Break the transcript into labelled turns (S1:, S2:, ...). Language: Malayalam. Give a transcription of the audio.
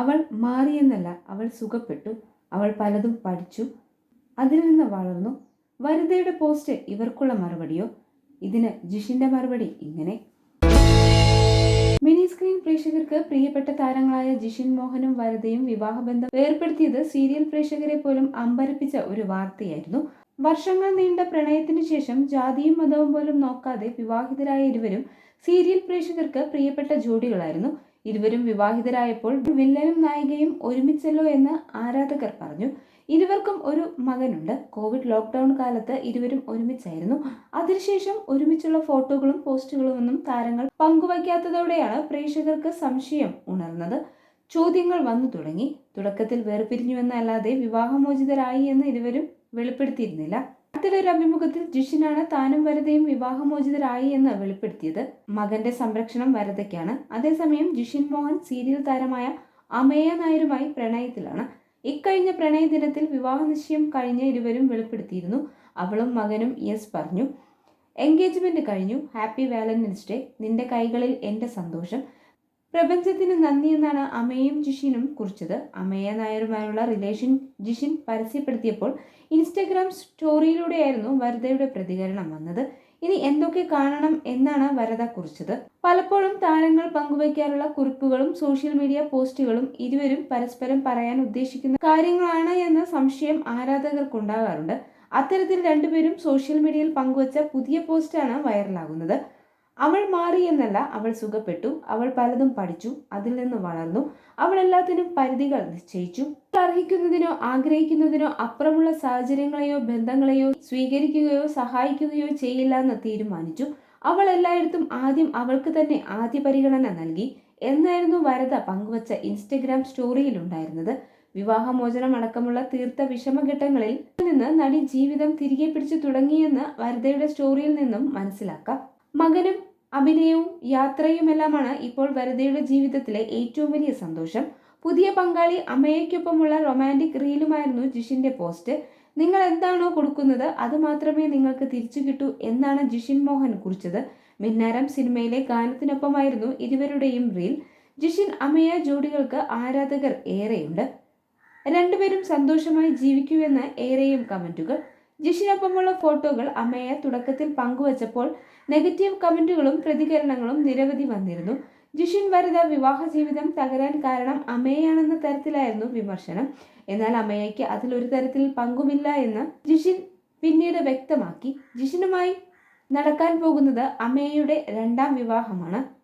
S1: അവൾ മാറിയെന്നല്ല അവൾ സുഖപ്പെട്ടു. അവൾ പലതും പഠിച്ചു. അതിൽ നിന്ന് വളർന്നു. വനിതയുടെ പോസ്റ്റ് ഇവർക്കുള്ള മറുപടിയോ? ഇതിന് ജിഷിന്റെ മറുപടി ഇങ്ങനെ. മിനി സ്ക്രീൻ പ്രേക്ഷകർക്ക് പ്രിയപ്പെട്ട താരങ്ങളായ ജിഷിൻ മോഹനും വരദയും വിവാഹബന്ധം ഏർപ്പെടുത്തിയത് സീരിയൽ പ്രേക്ഷകരെ പോലും അമ്പരപ്പിച്ച ഒരു വാർത്തയായിരുന്നു. വർഷങ്ങൾ നീണ്ട പ്രണയത്തിനു ശേഷം ജാതിയും മതവും പോലും നോക്കാതെ വിവാഹിതരായ ഇരുവരും സീരിയൽ പ്രേക്ഷകർക്ക് പ്രിയപ്പെട്ട ജോഡികളായിരുന്നു. ഇരുവരും വിവാഹിതരായപ്പോൾ വില്ലനും നായികയും ഒരുമിച്ചല്ലോ എന്ന് ആരാധകർ പറഞ്ഞു. ഇരുവർക്കും ഒരു മകനുണ്ട്. കോവിഡ് ലോക്ക്ഡൗൺ കാലത്ത് ഇരുവരും ഒരുമിച്ചായിരുന്നു. അതിനുശേഷം ഒരുമിച്ചുള്ള ഫോട്ടോകളും പോസ്റ്റുകളും ഒന്നും താരങ്ങൾ പങ്കുവയ്ക്കാത്തതോടെയാണ് പ്രേക്ഷകർക്ക് സംശയം ഉണർന്നത്. ചോദ്യങ്ങൾ വന്നു തുടങ്ങി. തുടക്കത്തിൽ വേർപിരിഞ്ഞുവെന്നല്ലാതെ വിവാഹമോചിതരായി എന്ന് ഇരുവരും വെളിപ്പെടുത്തിയിരുന്നില്ല. അടുത്തിലൊരു അഭിമുഖത്തിൽ ജിഷിനാണ് താനും വരതയും വിവാഹമോചിതരായി എന്ന് വെളിപ്പെടുത്തിയത്. മകന്റെ സംരക്ഷണം വരതയ്ക്കാണ്. അതേസമയം ജിഷിൻ മോഹൻ സീരിയൽ താരമായ അമേയ നായരുമായി പ്രണയത്തിലാണ്. ഇക്കഴിഞ്ഞ പ്രണയ ദിനത്തിൽ വിവാഹ നിശ്ചയം കഴിഞ്ഞ ഇരുവരും വെളിപ്പെടുത്തിയിരുന്നു. അവളും മകനും യെസ് പറഞ്ഞു എൻഗേജ്മെന്റ് കഴിഞ്ഞു. Happy Valentine's day. നിന്റെ കൈകളിൽ എന്റെ സന്തോഷം. പ്രപഞ്ചത്തിന് നന്ദി എന്നാണ് അമയും ജിഷിനും കുറിച്ചത്. അമയ നായരുമായുള്ള റിലേഷൻ ജിഷിൻ പരസ്യപ്പെടുത്തിയപ്പോൾ ഇൻസ്റ്റഗ്രാം സ്റ്റോറിയിലൂടെയായിരുന്നു വരദയുടെ പ്രതികരണം വന്നത്. ഇനി എന്തൊക്കെ കാണണം എന്നാണ് വരദ കുറിച്ചത്. പലപ്പോഴും താരങ്ങൾ പങ്കുവയ്ക്കാറുള്ള കുറിപ്പുകളും സോഷ്യൽ മീഡിയ പോസ്റ്റുകളും ഇരുവരും പരസ്പരം പറയാൻ ഉദ്ദേശിക്കുന്ന കാര്യങ്ങളാണ് എന്ന സംശയം ആരാധകർക്കുണ്ടാകാറുണ്ട്. അത്തരത്തിൽ രണ്ടുപേരും സോഷ്യൽ മീഡിയയിൽ പങ്കുവച്ച പുതിയ പോസ്റ്റാണ് വൈറലാകുന്നത്. അവൾ മാറി എന്നല്ല അവൾ സുഖപ്പെട്ടു. അവൾ പലതും പഠിച്ചു. അതിൽ നിന്ന് വളർന്നു. അവൾ എല്ലാത്തിനും പരിധികൾ നിശ്ചയിച്ചു. അർഹിക്കുന്നതിനോ ആഗ്രഹിക്കുന്നതിനോ അപ്പുറമുള്ള സാഹചര്യങ്ങളെയോ ബന്ധങ്ങളെയോ സ്വീകരിക്കുകയോ സഹായിക്കുകയോ ചെയ്യില്ല എന്ന് തീരുമാനിച്ചു. അവൾ എല്ലായിടത്തും ആദ്യം അവൾക്ക് തന്നെ ആദ്യ പരിഗണന നൽകി. എന്നായിരുന്നു വരദ പങ്കുവച്ച ഇൻസ്റ്റഗ്രാം സ്റ്റോറിയിലുണ്ടായിരുന്നത് വിവാഹമോചനം അടക്കമുള്ള തീർത്ത വിഷമഘട്ടങ്ങളിൽ നിന്ന് നടി ജീവിതം തിരികെ പിടിച്ചു തുടങ്ങിയെന്ന് വരദയുടെ സ്റ്റോറിയിൽ നിന്നും മനസ്സിലാക്കാം. മകനും അഭിനയവും യാത്രയുമെല്ലാമാണ് ഇപ്പോൾ വരദയുടെ ജീവിതത്തിലെ ഏറ്റവും വലിയ സന്തോഷം. പുതിയ പങ്കാളി അമ്മയ്ക്കൊപ്പമുള്ള റൊമാന്റിക് റീലുമായിരുന്നു ജിഷിന്റെ പോസ്റ്റ്. നിങ്ങൾ എന്താണോ കൊടുക്കുന്നത് അത് മാത്രമേ നിങ്ങൾക്ക് തിരിച്ചു കിട്ടൂ എന്നാണ് ജിഷിൻ മോഹൻ കുറിച്ചത്. മിന്നാരം സിനിമയിലെ ഗാനത്തിനൊപ്പമായിരുന്നു ഇരുവരുടെയും റീൽ. ജിഷിൻ അമ്മയ ജോഡികൾക്ക് ആരാധകർ ഏറെയുണ്ട്. രണ്ടുപേരും സന്തോഷമായി ജീവിക്കൂ എന്ന് ഏറെയും കമന്റുകൾ. ജിഷിനൊപ്പമുള്ള ഫോട്ടോകൾ അമ്മയെ തുടക്കത്തിൽ പങ്കുവച്ചപ്പോൾ നെഗറ്റീവ് കമന്റുകളും പ്രതികരണങ്ങളും നിരവധി വന്നിരുന്നു. ജിഷിൻ വരദ വിവാഹ ജീവിതം തകരാൻ കാരണം അമ്മയാണെന്ന തരത്തിലായിരുന്നു വിമർശനം. എന്നാൽ അമ്മയ്ക്ക് അതിലൊരു തരത്തിൽ പങ്കുമില്ല എന്ന് ജിഷിൻ പിന്നീട് വ്യക്തമാക്കി. ജിഷിനുമായി നടക്കാൻ പോകുന്നത് അമ്മയുടെ രണ്ടാം വിവാഹമാണ്.